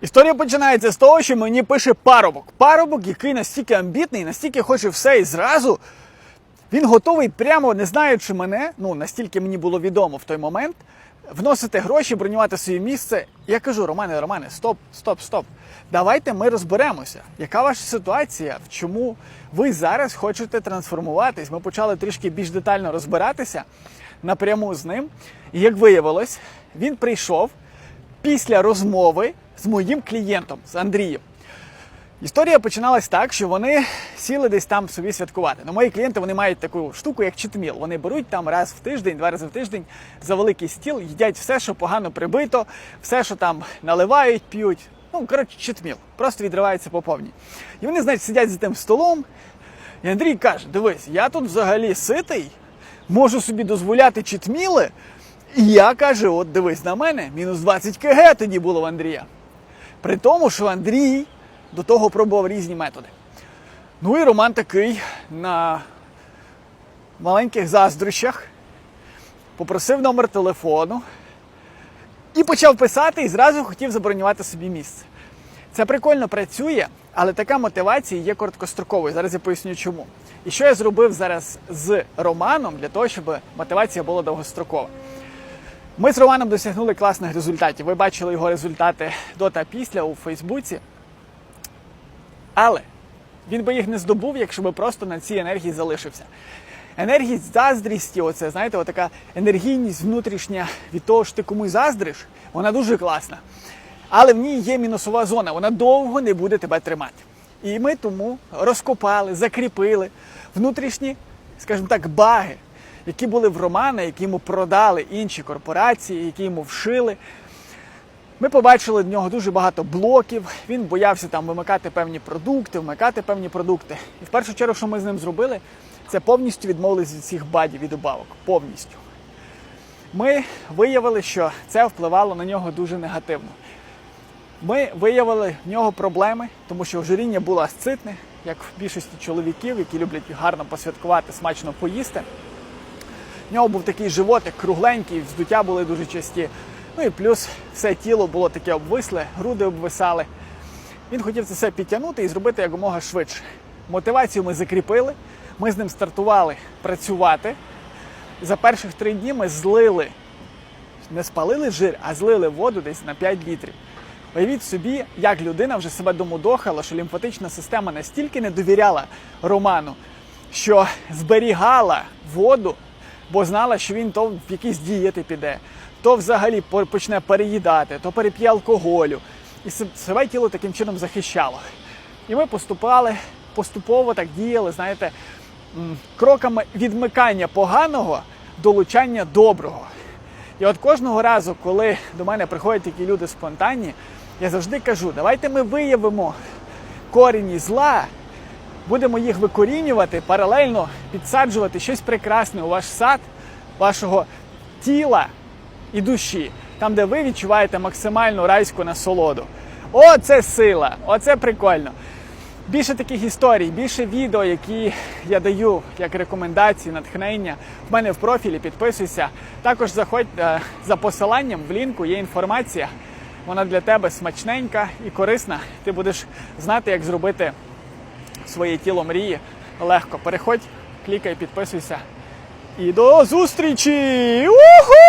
Історія починається з того, що мені пише парубок. Парубок, який настільки амбітний, настільки хоче все і зразу. Він готовий, прямо не знаючи мене, ну настільки мені було відомо в той момент, вносити гроші, бронювати своє місце. Я кажу, Романе, Романе, стоп, стоп, стоп. Давайте ми розберемося. Яка ваша ситуація? В чому ви зараз хочете трансформуватись? Ми почали трішки більш детально розбиратися напряму з ним. І як виявилось, він прийшов після розмови з моїм клієнтом, з Андрієм. Історія починалась так, що вони сіли десь там собі святкувати. Ну, мої клієнти вони мають таку штуку, як читміл. Вони беруть там раз в тиждень, два рази в тиждень за великий стіл, їдять все, що погано прибито, все, що там наливають, п'ють. Ну, коротше, читміл. Просто відриваються по повній. І вони, значить, сидять за тим столом. І Андрій каже: дивись, я тут взагалі ситий, можу собі дозволяти читміли. Я каже: от дивись на мене, мінус 20 кг тоді було в Андрія. При тому, що Андрій до того пробував різні методи. Ну і Роман такий на маленьких заздрощах попросив номер телефону і почав писати і зразу хотів забронювати собі місце. Це прикольно працює, але така мотивація є короткостроковою. Зараз я поясню чому. І що я зробив зараз з Романом для того, щоб мотивація була довгострокова. Ми з Романом досягнули класних результатів. Ви бачили його результати до та після у Фейсбуці. Але він би їх не здобув, якщо би просто на цій енергії залишився. Енергість заздрісті, оце, знаєте, така енергійність внутрішня від того, що ти комусь заздриш, вона дуже класна. Але в ній є мінусова зона, вона довго не буде тебе тримати. І ми тому розкопали, закріпили внутрішні, скажімо так, баги, які були в Романа, які йому продали інші корпорації, які йому вшили. Ми побачили в нього дуже багато блоків. Він боявся там вимикати певні продукти, вмикати певні продукти. І в першу чергу, що ми з ним зробили, це повністю відмовились від всіх бадів від добавок. Повністю. Ми виявили, що це впливало на нього дуже негативно. Ми виявили в нього проблеми, тому що ожиріння було асцитне, як в більшості чоловіків, які люблять гарно посвяткувати, смачно поїсти. В нього був такий животик кругленький, вздуття були дуже часті. Ну і плюс все тіло було таке обвисле, груди обвисали. Він хотів це все підтягнути і зробити якомога швидше. Мотивацію ми закріпили, ми з ним стартували працювати. За перших три дні ми злили, не спалили жир, а злили воду десь на 5 літрів. Уявіть собі, як людина вже себе домудохала, що лімфатична система настільки не довіряла Роману, що зберігала воду, бо знала, що він то в якісь дієти піде, то взагалі по- почне переїдати, то переп'є алкоголю. І се- себе тіло таким чином захищало. І ми поступали, поступово так діяли, знаєте, кроками відмикання поганого, долучання доброго. І от кожного разу, коли до мене приходять такі люди спонтанні, я завжди кажу: давайте ми виявимо корені зла, будемо їх викорінювати, паралельно підсаджувати щось прекрасне у ваш сад, вашого тіла і душі, там, де ви відчуваєте максимальну райську насолоду. О, це сила! Оце прикольно. Більше таких історій, більше відео, які я даю як рекомендації, натхнення. В мене в профілі підписуйся. Також заходь е, за посиланням в лінку, є інформація. Вона для тебе смачненька і корисна. Ти будеш знати, як зробити своє тіло мрії легко. Переходь, клікай, підписуйся. І до зустрічі! Уху!